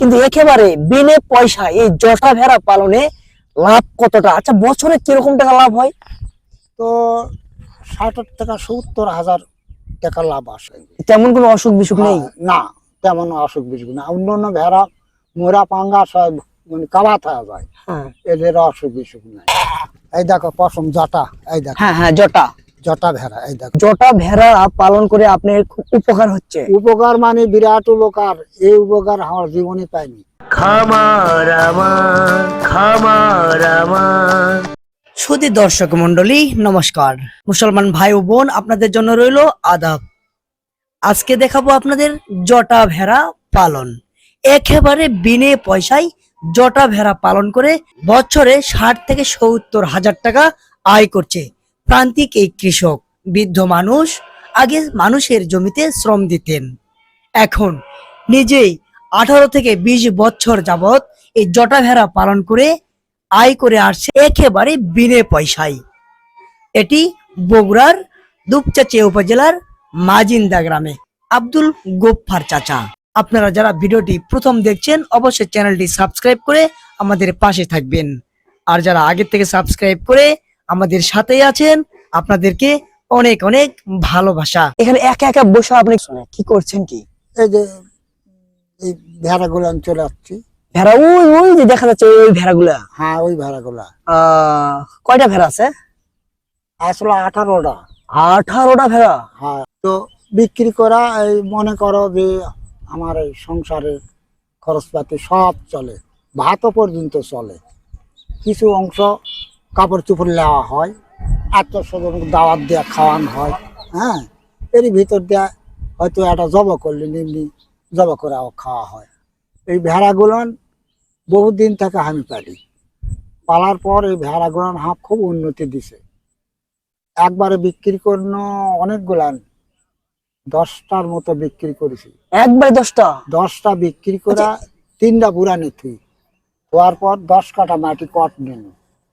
কিন্তু একেবারে বিনে পয়সা এই জটা ভেড়া পালনে লাভ কতটা? আচ্ছা বছরে কীরকম টাকা লাভ হয়? তো ষাট টাকা সত্তর হাজার টাকা লাভ আসে। তেমন কোনো অসুখ বিসুখ নেই? না তেমন অসুখ বিসুখ না অন্য অন্য ভেড়া মোরা পাঙ্গা সব মানে কাবাত হয়ে যায়। হ্যাঁ। এদের অসুখ বিসুখ নাই। এই দেখো পশম জটা এই দেখো। হ্যাঁ হ্যাঁ জটা। জটা ভেড়া এই দেখো। জটা ভেড়া পালন করে আপনার খুব উপকার হচ্ছে। উপকার মানে বিরাট উপকার এই উপকার আমার জীবনে পাইনি। খামার আমার খামার আমার। সুদী দর্শক মন্ডলী নমস্কার। মুসলমান ভাই ও বোন আপনাদের জন্য রইল আদাব। আজকে দেখাবো আপনাদের জটা ভেড়া পালন। একেবারে বিনে পয়সায় জটা ভেড়া পালন করে বছরে ষাট থেকে সত্তর হাজার টাকা আয় করছে। প্রান্তিক এই কৃষক, বৃদ্ধ মানুষ আগে মানুষের জমিতে শ্রম দিতেন। এখন নিজেই আঠারো থেকে বিশ বছর যাবত এই জটা ভেড়া পালন করে আয় করে আসছে একেবারে বিনে পয়সায়। এটি বগুড়ার দুপচাচি উপজেলার মাজিন্দা গ্রামে। আব্দুল গোফার চাচা, আপনারা যারা ভিডিওটি প্রথম দেখছেন, অবশ্যই চ্যানেলটি সাবস্ক্রাইব করে আমাদের পাশে থাকবেন। আর যারা আগের থেকে সাবস্ক্রাইব করে আমাদের সাথেই আছেন। আপনাদেরকে অনেক অনেক ভালোবাসা। এখানে একা একা বসে আপনি কি করছেন কি? এই যে এই ভেড়াগুলো আমি চলে আসছি। ভেড়া ওই ওই যে দেখা যাচ্ছে ওই ওই ভেড়াগুলা। হ্যাঁ ওই ভেড়াগুলা। আহ, কয়টা ভেড়া আছে? আসলে আঠারোটা। আঠারোটা ভেড়া? হ্যাঁ। তো বিক্রি করা এই মনে করো যে আমার এই সংসারের খরচপাতি সব চলে ভাতও পর্যন্ত চলে। কিছু অংশ কাপড় চোপড় নেওয়া হয় আত্মীয় স্বজন দাওয়াত দেওয়া খাওয়ানো হয় হ্যাঁ? এরই ভিতর দেওয়া হয়তো একটা জব করলে এমনি জব করে খাওয়া হয়। এই ভেড়াগুলো বহুদিন থেকে আমি পালি। পালার পর এই ভেড়াগুলো হাঁপ খুব উন্নতি দিছে। একবারে বিক্রি করল অনেকগুলান দশটার মতো বিক্রি করেছি। একবারে দশটা? দশটা বিক্রি করা তিনটা পুরানি থুই হওয়ার পর দশ কাটা মাটি কট নিল।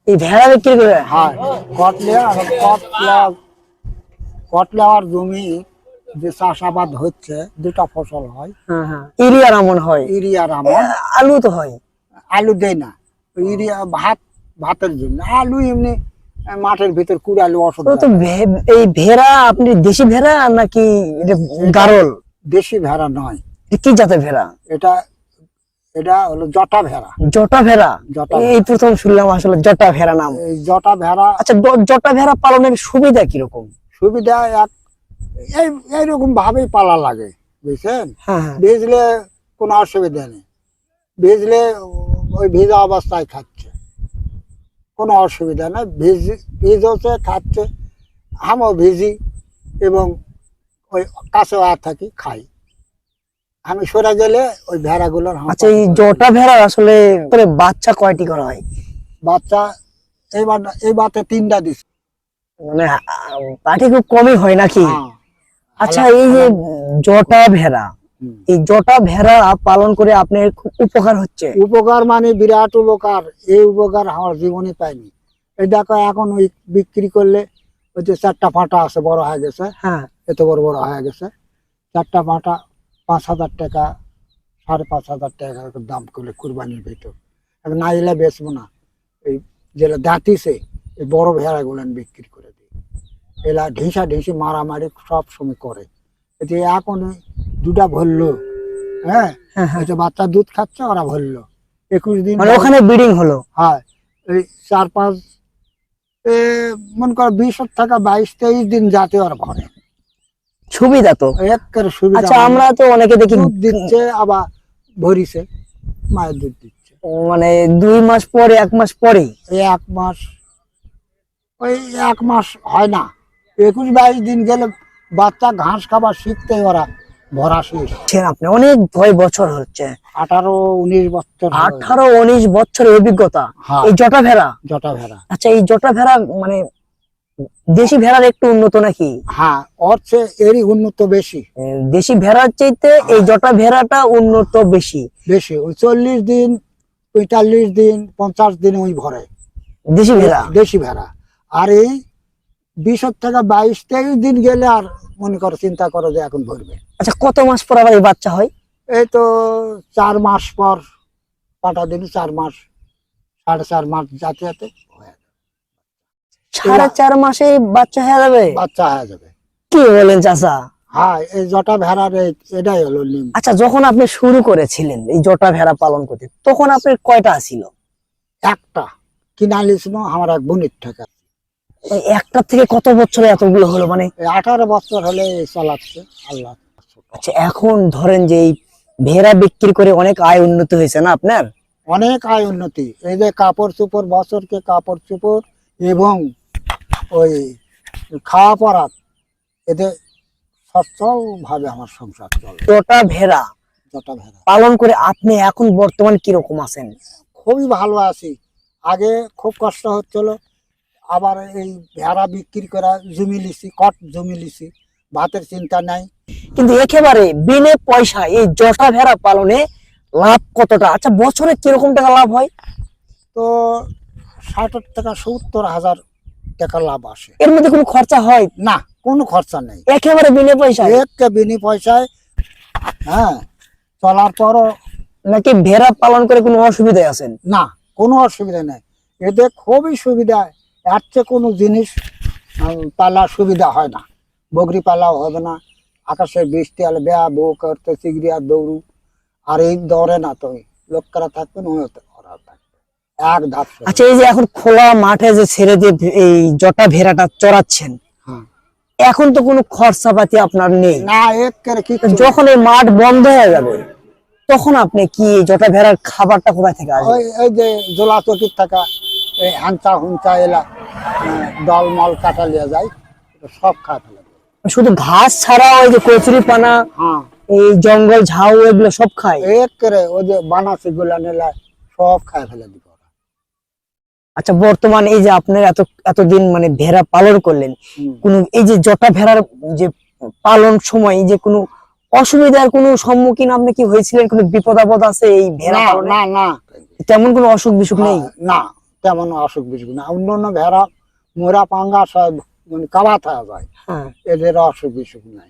এই ভেড়া বিক্রি করে? হ্যাঁ কট নেওয়া আর কট নেওয়া কট জমি যে চাষাবাদ হচ্ছে দুটা ফসল হয়। হ্যাঁ হ্যাঁ। ইরিয়া রামন হয়? ইউরিয়া আমন। আলু তো হয়। আলু দেয় না। ইউরিয়া ভাত ভাতের জন্য। আলু এমনি মাঠের ভিতর কুড়ালু ওষুধ তো এই ভেড়া আপনি দেশি ভেড়া নাকি গারল? দেশি ভেড়া নয়। কি জাতের ভেড়া। এটা এটা হলো জটা ভেড়া। জটা ভেড়া? জটা এই প্রথম শুনলাম আসলে জটা ভেড়া নাম। জটা ভেড়া আচ্ছা জটা ভেড়া পালনের সুবিধা কীরকম? সুবিধা এক এই এইরকম ভাবেই পালা লাগে বুঝছেন? হ্যাঁ হ্যাঁ। ভিজলে কোনো অসুবিধা নেই। ভিজলে ওই ভিজা অবস্থায় খাচ্ছে। কোনো অসুবিধা নেই। ভিজ ভিজ হচ্ছে খাচ্ছে। আমও ভিজি এবং ওই কাছে আর থাকি খাই। আমি সরে গেলে ওই ভেড়াগুলোর আচ্ছা এই জটা ভেড়া আসলে করে বাচ্চা কয়টি করা হয়? বাচ্চা এইবার এই বাতে তিনটা দিচ্ছে মানে পাটি খুব কমই হয় নাকি? হ্যাঁ। আচ্ছা এই যে জটা ভেড়া এই জটা ভেড়া পালন করে আপনার খুব উপকার হচ্ছে? উপকার মানে বিরাট উপকার এই উপকার আমার জীবনে পাইনি। এই দেখো এখন ওই বিক্রি করলে ওই যে চারটা ফাটা আছে বড় হয়ে গেছে। হ্যাঁ। এত বড় বড় হয়ে গেছে। চারটা ফাটা পাঁচ হাজার টাকা সাড়ে পাঁচ হাজার টাকা দাম করলে কুরবানির ভিতর। এখন না এলে বেচবো না। এই যেটা দাঁতিছে এই বড় ভেড়াগুলো বিক্রি করে দিই। এলা ঢিসা ঢিসি মারামারি সব সময় করে। যে এখন দুটা ভরলো হ্যাঁ? হ্যাঁ, হ্যাঁ। বাচ্চা দুধ খাচ্ছে ওরা ভরলো। একুশ দিন মানে ওখানে ব্রিডিং হলো? হ্যাঁ এই চার পাঁচ এ, মনে কর বিশ থেকে বাইশ তেইশ দিন যাতে ওরা ভরে। সুবিধা তো। আচ্ছা মানে আমরা তো অনেকে দেখি দুধ দিচ্ছে আবার ভরিছে মায়ের দুধ দিচ্ছে। মানে দুই মাস পরে এক মাস পরে এক মাস ওই এক মাস হয় না। একুশ বাইশ দিন গেলে বাচ্চা ঘাস খাবার শিখতে ওরা ভরা শেষ। আপনি অনেক ভয় বছর হচ্ছে। আঠারো উনিশ বছর আঠারো উনিশ বছরের অভিজ্ঞতা। হ্যাঁ। এই জটা ভেড়া জটা ভেড়া আচ্ছা এই জটা ভেড়া মানে দেশি ভেড়ার একটু উন্নত নাকি? হ্যাঁ ওর চেয়ে এরই উন্নত বেশি। দেশি ভেড়ার চাইতে এই জটা ভেড়াটা উন্নত বেশি। বেশি ওই চল্লিশ দিন পঁয়তাল্লিশ দিন পঞ্চাশ দিন ওই ভরে। দেশি ভেড়া? দেশি ভেড়া। আর এই বিশ থেকে বাইশ তেইশ দিন গেলে আর মনে করো চিন্তা করো যে এখন ভরবে আচ্ছা কত মাস পর আবার এই বাচ্চা হয়? এই তো চার মাস পর পাটা দিন চার মাস সাড়ে চার মাস যাতে যাতে। হয়ে। সাড়ে চার মাসে বাচ্চা হয়ে যাবে? বাচ্চা হয়ে যাবে। কি বলেন চাচা? হ্যাঁ এই জটা ভেড়ার এটাই হলো আচ্ছা যখন আপনি শুরু করেছিলেন এই জটা ভেড়া পালন করতে তখন আপনার কয়টা ছিল? একটা। কিনা লিছিল আমার এক বোনের থেকে। এই একটার থেকে কত বছরে এতগুলো হলো? মানে আঠারো বছর হলে চালাচ্ছে আল্লাহ। আচ্ছা এখন ধরেন যে এই ভেড়া বিক্রি করে অনেক আয় উন্নতি হয়েছে না আপনার? অনেক আয় উন্নতি। এই যে কাপড় চোপড় বছরকে কাপড় চোপড় এবং ওই খাওয়া পড়া এতে সচ্ছল ভাবে আমার সংসার চলে। জটা ভেড়া। জটা ভেড়া। পালন করে আপনি এখন বর্তমান কীরকম আছেন? খুবই ভালো আছি। আগে খুব কষ্ট হচ্ছিল আবার এই ভেড়া বিক্রি করা জমি লিছি কট জমি লিছি ভাতের চিন্তা নাই। কিন্তু একেবারে বিনে পয়সা এই জটা ভেড়া পালনে লাভ কতটা? আচ্ছা বছরে কীরকম টাকা লাভ হয়? তো ষাট টাকা সত্তর হাজার টাকা লাভ আসে। এর মধ্যে কোনো খরচা হয়? না কোনো খরচা নেই। একেবারে বিনে পয়সা একটা বিনে পয়সায় হ্যাঁ চলার পরও। নাকি ভেড়া পালন করে কোনো অসুবিধায় আছেন? না কোনো অসুবিধা নেই। এতে খুবই সুবিধা এর চেয়ে কোনো জিনিস পালা সুবিধা হয় না। বগরি পালাও হবে না। আকাশে বৃষ্টি আলে বেয়া বউ করতে চিগড়িয়া দৌড়ু। আর এই দৌড়ে না তো লোকরা থাকবে না ওরা থাকবে এক ধাপ আচ্ছা এই যে এখন খোলা মাঠে যে ছেড়ে দিয়ে এই জটা ভেড়াটা চড়াচ্ছেন হ্যাঁ। এখন তো কোনো খরচাপাতি আপনার নেই। না যখন এই মাঠ বন্ধ হয়ে যাবে তখন আপনি কি জটা ভেড়ার খাবারটা কোথায় থেকে আসবে এই যে জোলা চকির থাকা এই হাঞ্চা হুঞ্চা এলা দল মল কাটা লিয়ে যায় সব ফেলে শুধু ঘাস ছাড়া ওই যে কচুরি পানা হ্যাঁ। এই জঙ্গল ঝাউ এগুলো সব খায়? এক করে ওই যে বানাসি গুলা নিলা সব খায় ফেলে দিব। আচ্ছা বর্তমান এই যে আপনার এত এতদিন মানে ভেড়া পালন করলেন। কোন এই যে জটা ভেড়ার যে পালন সময় এই যে কোনো অসুবিধার কোনো সম্মুখীন আপনি কি হয়েছিলেন? কোনো বিপদ আপদ আছে এই ভেড়া না না তেমন কোনো অসুখ বিসুখ নেই? না তেমন অসুখ বিসুখ না অন্য অন্য ভেড়া মোরা পাঙ্গা সব মানে কাবা থাকা যায়। হ্যাঁ। এদের অসুখ বিসুখ নাই।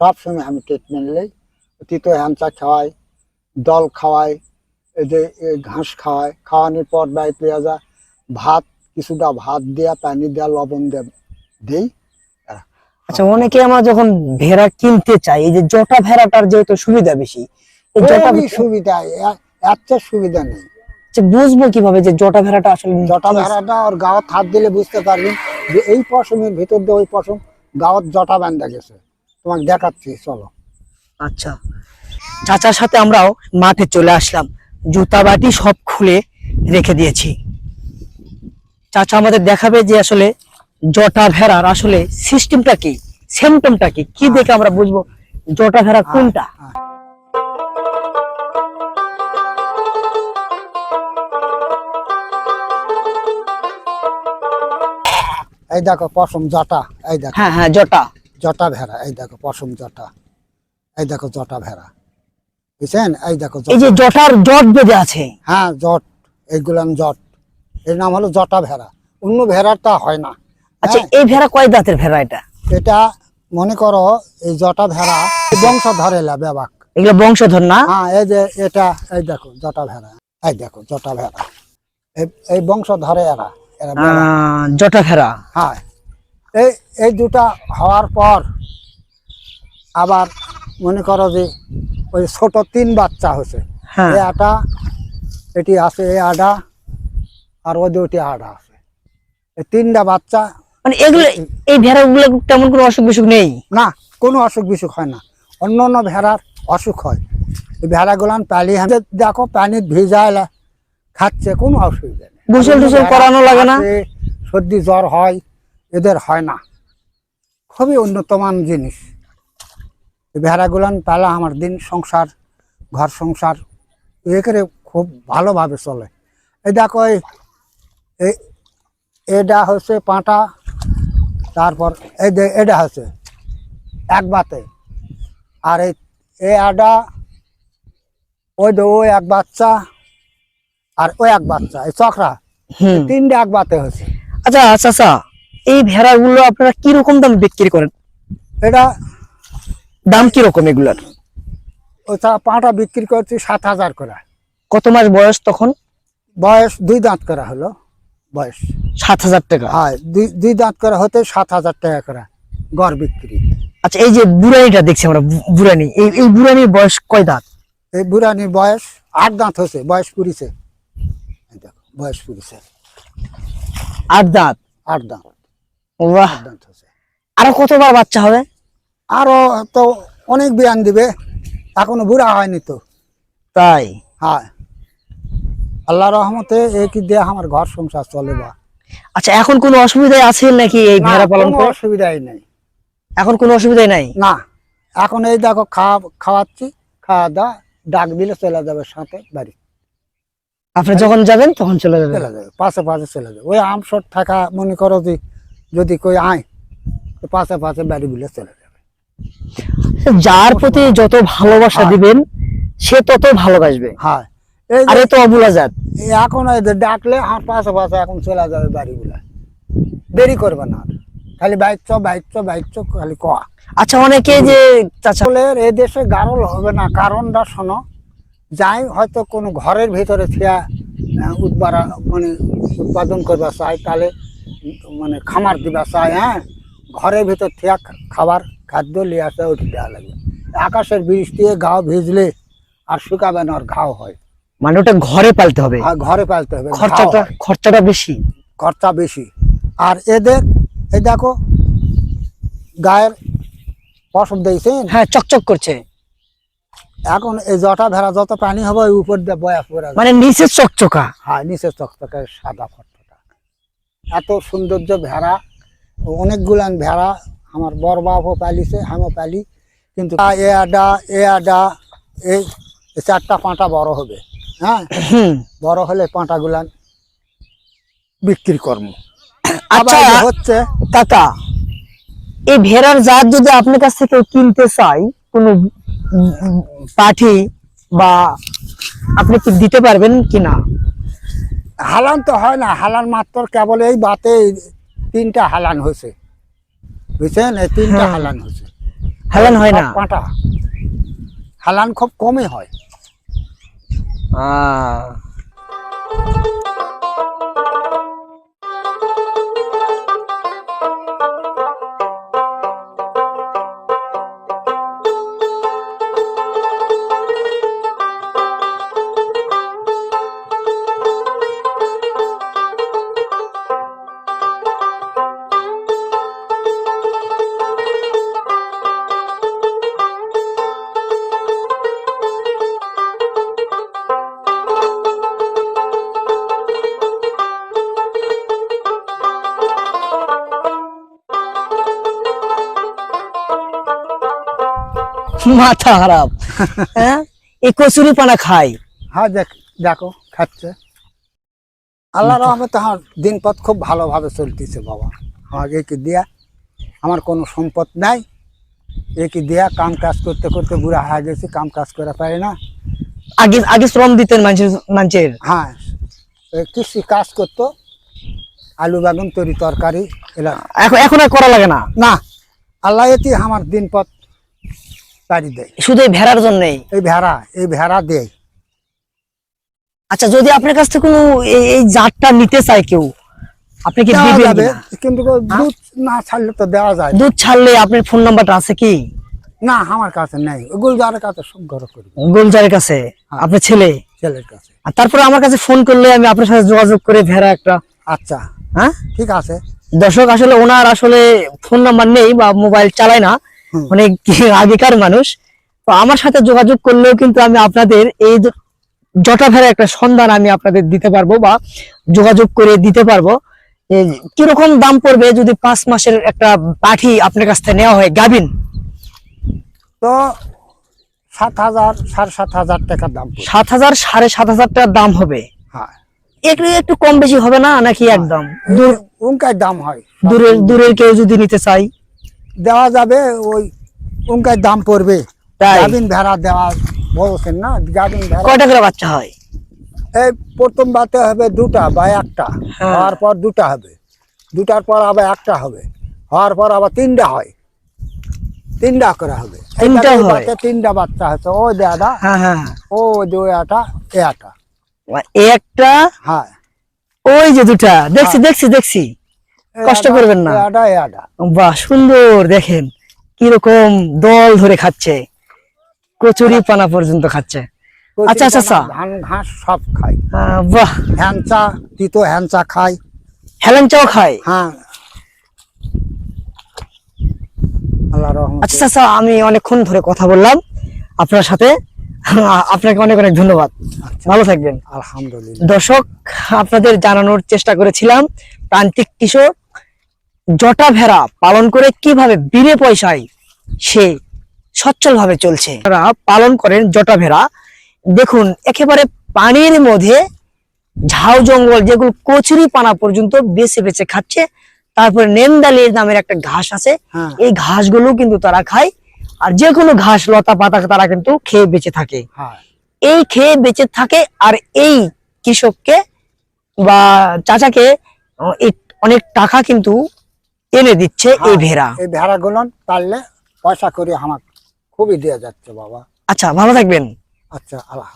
সব সময় আমি ট্রিটমেন্ট নেই। তিতো হ্যাঞ্চা খাওয়াই দল খাওয়াই এদের ঘাস খাওয়াই খাওয়ানোর পর বাইরে পেয়ে যা ভাত কিছুটা ভাত দেয়া পানি দেয়া লবণ দেয়া দেই। আচ্ছা অনেকে আমরা যখন ভেড়া কিনতে চাই এই যে জটা ভেড়াটার যেহেতু সুবিধা বেশি এই জটা খুবই সুবিধা এত সুবিধা নেই। আচ্ছা, বুঝব কীভাবে যে জটা ভেড়াটা আসলে জটা ভেড়াটা ওর গাওয়াত হাত দিলে বুঝতে পারবেন যে এই পশমের ভিতর দিয়ে ওই পশম গাওয়াত জটা বান্ধা গেছে। তোমাকে দেখাচ্ছি চলো। আচ্ছা চাচার সাথে আমরাও মাঠে চলে আসলাম। জুতা বাটি সব খুলে রেখে দিয়েছি। চাচা আমাদের দেখাবে যে আসলে জটা ভেড়ার আসলে সিস্টেমটা কি? সিমটমটা কি? কি দেখে আমরা বুঝব জটা ভেড়া কোনটা? এই দেখো পশম জটা। এই দেখো। হ্যাঁ হ্যাঁ জটা। জটা ভেড়া এই দেখো পশম জটা। এই দেখো জটা ভেড়া। বুঝছেন? এই দেখো। এই যে জটার জট বেঁধে আছে। হ্যাঁ জট। এইগুলাম জট। এর নাম হলো জটা ভেড়া। অন্য ভেড়াটা হয় না। আচ্ছা হ্যাঁ, এই ভেড়া কয় দাঁতের ভেড়া এটা? এটা মনে করো এই জটা ভেড়া বংশ ধরে এলা বেবাক। এগুলো বংশধর না? হ্যাঁ এই যে এটা এই দেখো জটা ভেড়া। এই দেখো জটা ভেড়া। এই- এই বংশ ধরে এরা এরা জটা ভেড়া। হ্যাঁ এই এই দুটা হওয়ার পর আবার মনে করো যে ওই ছোট তিন বাচ্চা হয়েছে। হ্যাঁ। এই আটা এটি আছে এই আডা আর ওই দুটি আডা আছে। এই তিনটা বাচ্চা মানে এগুলো এই ভেড়াগুলো তেমন কোনো অসুখ বিসুখ নেই? না কোনো অসুখ বিসুখ হয় না। অন্য অন্য ভেড়ার অসুখ হয়। এই ভেড়াগুলান পালি দেখো পানি ভিজাইলা খাচ্ছে কোনো অসুবিধা নেই। গোসল টোসল করানো লাগে না? সর্দি জ্বর হয় এদের হয় না। খুবই উন্নতমান জিনিস। এই ভেড়াগুলান পালা আমার দিন সংসার ঘর সংসার এ করে খুব ভালোভাবে চলে। এই দেখো এই- এটা হচ্ছে পাঁটা তারপর এই যে এটা হচ্ছে এক বাতে। আর এই এই আডা ওই যে ওই এক বাচ্চা আর ওই এক বাচ্চা এই চকরা তিনটে এক বাতে হচ্ছে। আচ্ছা আচ্ছা আচ্ছা এই ভেড়াগুলো আপনারা কি রকম দাম বিক্রি করেন? এটা দাম কি রকম এগুলার? ওটা পাঁটা বিক্রি করছি সাত হাজার করে। কত মাস বয়স তখন? বয়স দুই দাঁত করা হলো। বয়স? সাত হাজার টাকা। হ্যাঁ দুই দুই দাঁত করা হতে সাত হাজার টাকা করে গড় বিক্রি। আচ্ছা এই যে বুড়ানিটা দেখছি আমরা বুড়ানি। এই এই বুড়ানির বয়স কয় দাঁত? এই বুড়ানির বয়স আট দাঁত হয়েছে বয়স পুরিছে বয়স পুরিছে আট দাঁত? আট দাঁত। বাহ দাঁত হয়েছে। আরও কতবার বাচ্চা হবে? আরও তো অনেক বিয়ান দিবে এখনও বুড়া হয়নি তো। তাই? হ্যাঁ। আল্লাহ রহমতে একই দিয়ে আমার ঘর সংসার চলে বা। আচ্ছা এখন কোনো অসুবিধায় আছেন নাকি এই ভেড়া পালন কোনো করে? অসুবিধাই নেই। এখন কোনো অসুবিধাই নাই? না এখন এই দেখো খাওয়া খাওয়াচ্ছি খাওয়া দাওয়া ডাক দিলে চলে যাবে সাথে বাড়ি। আপনি যখন যাবেন তখন চলে যাবেন? চলে যাবে পাশে পাশে চলে যাবে। ওই আমসর থাকা মনে করো যে যদি কই আয় পাশে পাশে বাড়ি বিলে চলে যাবে। যার প্রতি যত ভালোবাসা হ্যাঁ। দিবেন সে তত ভালোবাসবে। হ্যাঁ। এই আরে তো অবুলা জাত এখন ডাকলে আমার পাশে পাশে এখন চলে যাবে বাড়িগুলা। দেরি করবে না। খালি বাইক চ বাইক চ বাইক চ খালি কয়া আচ্ছা অনেকে যে চাচা এ দেশে গারল হবে না। কারণটা শোনো যাই হয়তো কোনো ঘরের ভিতরে থিয়া উৎপাদা মানে উৎপাদন করবা চাই তাহলে মানে খামার দিবা চাই হ্যাঁ? ঘরের ভিতর থিয়া খাবার খাদ্য লিয়ে আসে ওটি দেওয়া লাগবে। আকাশের বৃষ্টি ঘাও ভিজলে আর শুকাবে না আর ঘাও হয়। মানে ওটা ঘরে পালতে হবে। আর ঘরে পালতে হবে। খরচাটা খরচাটা বেশি। খরচা বেশি। আর এদের এই দেখো গায়ের পশম দিয়েছেন? হ্যাঁ চকচক করছে। এখন এই জটা ভেড়া যত প্রাণী হবে ওই উপর দিয়ে বয়া পড়ে মানে নিচে চকচকা। হ্যাঁ নিচে চকচকে সাদা ফটফটা এত সৌন্দর্য ভেড়া অনেকগুলান ভেড়া আমার বড় বাপও পালিছে আমিও পালি। কিন্তু এ আডা এ আডা এই চারটা পাঁটা বড় হবে। হ্যাঁ? বড় হলে পাঁটা গুলান বিক্রি করব। আচ্ছা আবার হচ্ছে কাকা এই ভেড়ার জাত যদি আপনার কাছ থেকে কিনতে চাই কোনো পাঠি বা আপনি কি দিতে পারবেন কিনা? হালান তো হয় না হালান মাত্র কেবল এই বাতে তিনটা হালান হয়েছে। বুঝছেন? এই তিনটা। হালান হয়েছে। হালান হয় না? পাঁটা। হালান খুব কমই হয়। আহ, মাথা খারাপ। হ্যাঁ? এই কচুরি পানা খাই। হ্যাঁ দেখ দেখো খাচ্ছে। আল্লাহ রহমতে আমার দিনপথ খুব ভালোভাবে চলতেছে বাবা। আমার একে দিয়া আমার কোনো সম্পদ নাই। একে দিয়া কাম কাজ করতে করতে বুড়া হয়ে গেছি কাম কাজ করে পারি না। আগে আগে শ্রম দিতেন মানুষের মানুষের? হ্যাঁ কৃষি কাজ করতো আলু বেগুন তরি তরকারি এখন এখন আর করা লাগে না? না আল্লাহ এটি আমার দিনপথ দেয়। শুধু এই ভেড়ার জন্যই? এই ভেড়া এই ভেড়া দেয়। আচ্ছা যদি আপনার কাছ থেকে কোনো এই- জাতটা নিতে চায় কেউ আপনি কি দিবেন কিন্তু দুধ না ছাড়লে তো দেওয়া যায় দুধ ছাড়লে আপনার ফোন নাম্বারটা আছে কি? না আমার কাছে নেই। গুলজারের কাছে সংগ্রহ করি। গোলজারের কাছে? আপনার ছেলে? ছেলের কাছে। আর তারপরে আমার কাছে ফোন করলে আমি আপনার সাথে যোগাযোগ করে ভেড়া একটা আচ্ছা। হ্যাঁ? ঠিক আছে। দর্শক আসলে ওনার আসলে ফোন নাম্বার নেই বা মোবাইল চালায় না। অনেক আগেকার মানুষ। তো আমার সাথে যোগাযোগ করলেও কিন্তু আমি আপনাদের এই জ- জটা একটা সন্ধান আমি আপনাদের দিতে পারব বা যোগাযোগ করে দিতে পারব। কীরকম দাম পড়বে যদি পাঁচ মাসের একটা পাঠি আপনার কাছ থেকে নেওয়া হয় গাবিন তো সাত হাজার সাড়ে সাত হাজার টাকার দাম সাত হাজার সাড়ে সাত হাজার টাকার দাম হবে? হ্যাঁ। একটু একটু কম বেশি হবে না নাকি একদম? দূর দাম হয়। দূরের দূরের কেউ যদি নিতে চাই দেওয়া যাবে ওই উনকার দাম পড়বে। গাভিন ভেড়া দেওয়া বলছেন না গাভিন ভেড়া। কয়টা করে বাচ্চা হয়? এই প্রথম বাতে হবে দুটা বা একটা হ্যাঁ। হওয়ার পর দুটা হবে। দুটার পর আবার একটা হবে হওয়ার পর আবার তিনটা হয়। তিনটা করে হবে। তিনটা হয়? বাচ্চা তিনটা বাচ্চা হচ্ছে ওই দেয়াটা হ্যাঁ হ্যাঁ ও দুই আটা এ আটা একটা হ্যাঁ। ওই যে দুটা। দেখছি দেখছি দেখছি। কষ্ট করবেন না। বাহ সুন্দর দেখেন কীরকম দল ধরে খাচ্ছে। কচুরি পানা পর্যন্ত খাচ্ছে। আচ্ছা, আচ্ছা, আচ্ছা। ধান ঘাস সব বাহ। হ্যাংচা তিতো হ্যাংচা খাই। হেলেন চাও খায় হ্যাঁ আচ্ছা আচ্ছা আমি অনেকক্ষণ ধরে কথা বললাম। আপনার সাথে আপনাকে অনেক অনেক ধন্যবাদ। আচ্ছা, ভালো থাকবেন। আলহামদুলিল্লাহ। দর্শক আপনাদের জানানোর চেষ্টা করেছিলাম প্রান্তিক কৃষক জটা ভেড়া পালন করে কীভাবে বিনে পয়সায় সে সচ্ছল ভাবে চলছে? তারা পালন করেন জটা ভেড়া। দেখুন একেবারে পানির মধ্যে ঝাউ জঙ্গল যেগুলো কচুরি পানা পর্যন্ত বেছে বেছে খাচ্ছে। তারপরে নেন্দালির নামের একটা ঘাস আছে। হ্যাঁ। এই ঘাসগুলো কিন্তু তারা খায়। আর যে কোনো ঘাস লতা পাতা তারা কিন্তু খেয়ে বেঁচে থাকে। হ্যাঁ। এই খেয়ে বেঁচে থাকে আর এই কৃষককে বা চাচাকে অনেক টাকা কিন্তু এনে দিচ্ছে এই হ্যাঁ, ভেড়া। এই ভেড়া ভেড়াগুলো পারলে পয়সা করে আমার খুবই দেওয়া যাচ্ছে বাবা। আচ্ছা ভালো থাকবেন। আচ্ছা আল্লাহ।